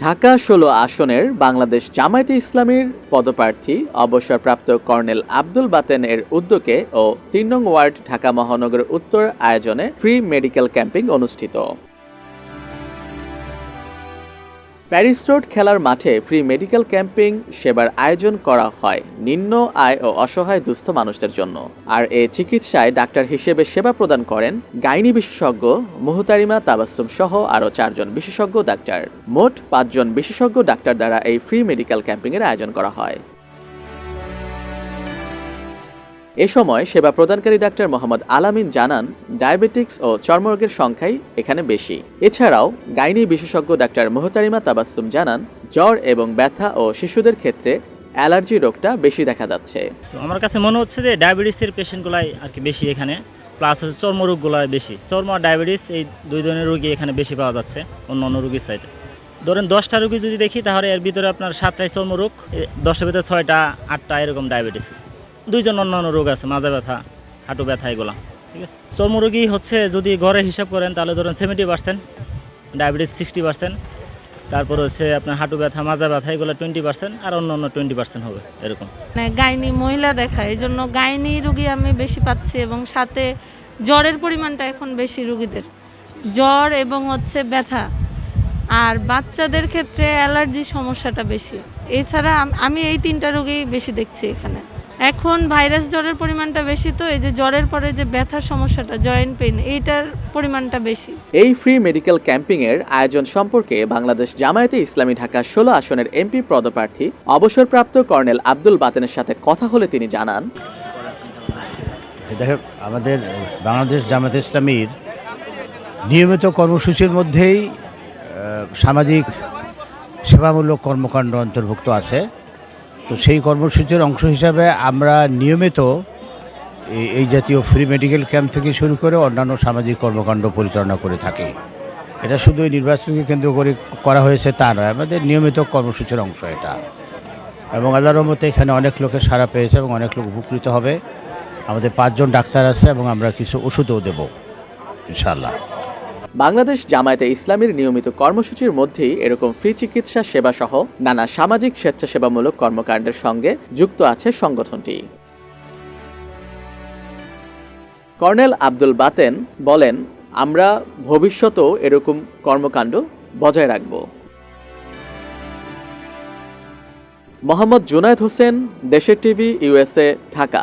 ঢাকা ষোলো আসনের বাংলাদেশ জামায়াতে ইসলামীর পদপ্রার্থী, অবসরপ্রাপ্ত কর্নেল আব্দুল বাতেন এর উদ্যোগে ও তিন নং ওয়ার্ড ঢাকা মহানগর উত্তর আয়োজনে ফ্রি মেডিকেল ক্যাম্পিং অনুষ্ঠিত। প্যারিস রোড খেলার মাঠে ফ্রি মেডিকেল ক্যাম্পিং সেবার আয়োজন করা হয় নিম্ন আয় ও অসহায় দুস্থ মানুষদের জন্য। আর এ চিকিৎসায় ডাক্তার হিসেবে সেবা প্রদান করেন গাইনি বিশেষজ্ঞ মুহতারিমা তাবাসুম সহ আরও চারজন বিশেষজ্ঞ ডাক্তার। মোট পাঁচজন বিশেষজ্ঞ ডাক্তার দ্বারা এই ফ্রি মেডিকেল ক্যাম্পিংয়ের আয়োজন করা হয়। এ সময় সেবা প্রদানকারী ডাক্তার মোহাম্মদ আলামিন জানান, ডায়াবেটিক্স ও চর্মরোগের সংখ্যাই এখানে বেশি। এছাড়াও, গাইনি বিশেষজ্ঞ ডাক্তার মোহতারিমা তাবাসুম জানান, জ্বর এবং ব্যথা ও শিশুদের ক্ষেত্রে অ্যালার্জি রোগটা বেশি দেখা যাচ্ছে। আমার কাছে মনে হচ্ছে যে ডায়াবেটিসের পেশেন্টগুলাই আর কি বেশি এখানে, প্লাস হচ্ছে চর্মরোগগুলাই বেশি। চর্ম ডায়াবেটিস এই দুই ধরনের রোগী এখানে বেশি পাওয়া যাচ্ছে অন্য অন্য রোগীর সাইডে। ধরেন দশটা রোগী যদি দেখি, তাহলে এর ভিতরে আপনার সাতটায় চর্মরোগ দশটার ভিতরে ছয়টা, আটটা এরকম ডায়াবেটিস। দুইজন অন্য অন্য রোগ আছে, মাজা ব্যথা, হাঁটু ব্যথা এগুলা, ঠিক আছে? চর্মরোগী হচ্ছে যদি ঘরে হিসাব করেন, তাহলে ধরেন seventy percent diabetes sixty percent তারপর হচ্ছে আপনার হাঁটু ব্যথা, মাজা ব্যথা, এগুলো টোয়েন্টি পার্সেন্ট আর অন্য অন্য টোয়েন্টি পার্সেন্ট হবে, এরকম। মানে গাইনি মহিলা দেখায় এই জন্য গাইনি রুগী আমি বেশি পাচ্ছি, এবং সাথে জ্বরের পরিমাণটা এখন বেশি রুগীদের। জ্বর এবং হচ্ছে ব্যথা, আর বাচ্চাদের ক্ষেত্রে অ্যালার্জি সমস্যাটা বেশি। এছাড়া আমি এই তিনটা রোগী বেশি দেখছি এখানে। এখন ভাইরাস জ্বরের পরিমাণটা বেশি তো এই যে জ্বরের পরে যে ব্যথার সমস্যাটা জয়েন্ট পেইন এইটার পরিমাণটা বেশি। এই ফ্রি মেডিকেল ক্যাম্পিংয়ের আয়োজন সম্পর্কে বাংলাদেশ জামায়াতে ইসলামী ঢাকা ষোলো আসনের এমপি পদপ্রার্থী অবসরপ্রাপ্ত কর্নেল আব্দুল বাতেনের সাথে কথা হলে তিনি জানান। দেখো আমাদের বাংলাদেশ জামাত ইসলামীর নিয়মিত কর্মসূচির মধ্যেই সামাজিক সেবামূলক কর্মকাণ্ড অন্তর্ভুক্ত আছে। তো সেই কর্মসূচির অংশ হিসাবে আমরা নিয়মিত এই- জাতীয় ফ্রি মেডিকেল ক্যাম্প থেকে শুরু করে অন্যান্য সামাজিক কর্মকাণ্ড পরিচালনা করে থাকি। এটা শুধু নির্বাচনকে কেন্দ্র করে করা হয়েছে তা নয়, আমাদের নিয়মিত কর্মসূচির অংশ এটা। এবং আল্লাহর রহমতে এখানে অনেক লোকের সাড়া পেয়েছে এবং অনেক লোক উপকৃত হবে। আমাদের পাঁচজন ডাক্তার আছে এবং আমরা কিছু ওষুধও দেব, ইনশাআল্লাহ। বাংলাদেশ জামায়াতে ইসলামীর নিয়মিত কর্মসূচির মধ্যেই এরকম ফ্রি চিকিৎসা সেবা সহ নানা সামাজিক স্বেচ্ছাসেবামূলক কর্মকাণ্ডের সঙ্গে যুক্ত আছে সংগঠনটি। কর্নেল আব্দুল বাতেন বলেন, আমরা ভবিষ্যতেও এরকম কর্মকাণ্ড বজায় রাখব। মোহাম্মদ জুনায়েদ হোসেন, দেশের টিভি ইউএসএ ঢাকা।